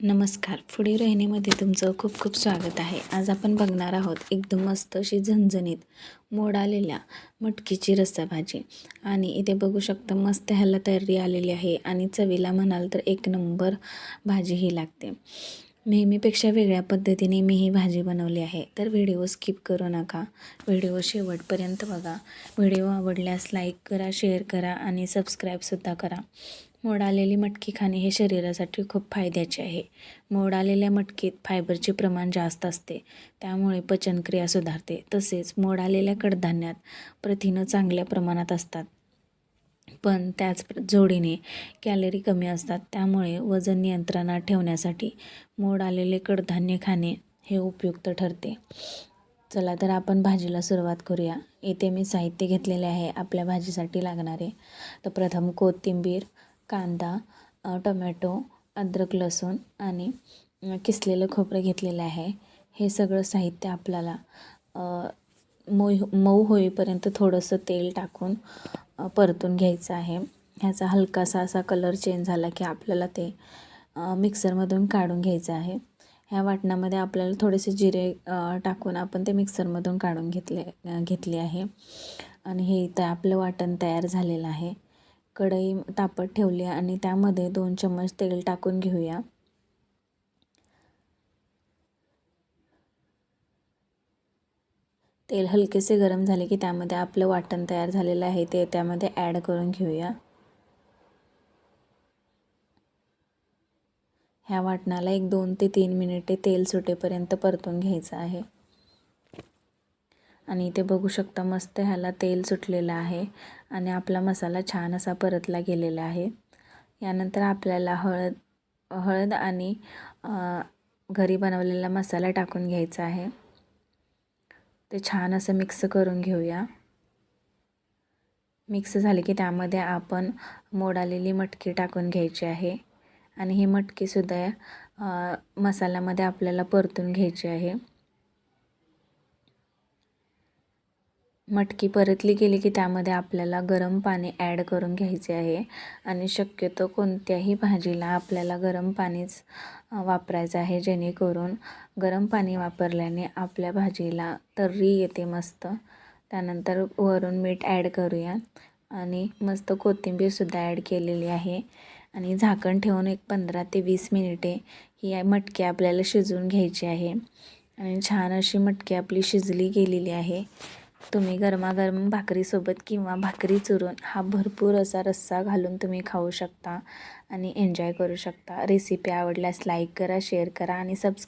नमस्कार. पुढे रहिणीमध्ये तुमचं खूप खूप स्वागत आहे. आज आपण बघणार आहोत एकदम मस्त अशी झणझणीत मोड आलेल्या मटकीची रस्सा भाजी. आणि इथे बघू शकता मस्त ह्याला तयारी आलेली आहे आणि चवीला म्हणाल तर एक नंबर भाजी ही लागते. नेहमीपेक्षा वेगळ्या पद्धतीने मी ही भाजी बनवली आहे. तर व्हिडिओ स्किप करू नका. व्हिडिओ शेवटपर्यंत बघा. व्हिडिओ आवडल्यास लाईक करा शेअर करा आणि सबस्क्राईबसुद्धा करा. मोड आलेली मटकी खाणे हे शरीरासाठी खूप फायद्याचे आहे. मोड आलेल्या मटकीत फायबरचे प्रमाण जास्त असते त्यामुळे पचनक्रिया सुधारते. तसेच मोड आलेल्या कडधान्यात प्रथिनं चांगल्या प्रमाणात असतात. पण त्याच जोडीने कॅलरी कमी असतात त्यामुळे वजन नियंत्रणात ठेवण्यासाठी मोड आलेले कडधान्य खाणे हे उपयुक्त ठरते. चला तर आपण भाजीला सुरुवात करूया. इथे मी साहित्य घेतलेले आहे आपल्या भाजीसाठी लागणारे. तर प्रथम कोथिंबीर कांदा टोमॅटो अद्रक लसूण आणि किसलेलं खोबरं घेतलेलं आहे. हे सगळं साहित्य आपल्याला मऊ मऊ होईपर्यंत थोडंसं तेल टाकून परतून घ्यायचं आहे. ह्याचा हलकासा असा कलर चेंज झाला की आपल्याला ते मिक्सरमधून काढून घ्यायचं आहे. ह्या वाटणामध्ये आपल्याला थोडेसे जिरे टाकून आपण ते मिक्सरमधून काढून घेतले घेतले आहे. आणि हे इथं आपलं वाटण तयार झालेलं आहे. कढई तापत ठेवली आणि त्यामध्ये दोन चम्मच तेल टाकून घेऊया. तेल हलकेसे गरम झाले की त्यामध्ये आपलं वाटण तयार झालेलं आहे ते त्यामध्ये ॲड करून घेऊया. ह्या वाटणाला एक दोन ते तीन मिनिटे तेल सुटेपर्यंत परतून घ्यायचं आहे. आणि इथे बघू शकता मस्त ह्याला तेल सुटलेलं आहे आणि आपला मसाला छान असा परतला गेलेला आहे. यानंतर आपल्याला हळद हळद आणि घरी बनवलेला मसाला टाकून घ्यायचा आहे. ते छान असं मिक्स करून घेऊया. मिक्स झाले की त्यामध्ये आपण मोडालेली मटकी टाकून घ्यायची आहे. आणि ही मटकीसुद्धा मसाल्यामध्ये आपल्याला परतून घ्यायची आहे. मटकी परतली गेली की त्यामध्ये आपल्याला गरम पाणी ॲड करून घ्यायचे आहे. आणि शक्यतो कोणत्याही भाजीला आपल्याला गरम पाणीच वापरायचं आहे जेणेकरून गरम पाणी वापरल्याने आपल्या भाजीला तर्री येते मस्त. त्यानंतर वरून मीठ ॲड करूया. आणि मस्त कोथिंबीरसुद्धा ॲड केलेली आहे. आणि झाकण ठेवून एक पंधरा ते वीस मिनिटे ही मटकी आपल्याला शिजवून घ्यायची आहे. आणि छान अशी मटकी आपली शिजली गेलेली आहे. तुम्ही गरमागरम भाकरीसोबत किंवा भाकरी चुरून हा भरपूर असा रस्सा घालून तुम्ही खाऊ शकता आणि एन्जॉय करू शकता. रेसिपी आवडल्यास लाईक करा शेअर करा आणि सबस्क्राईब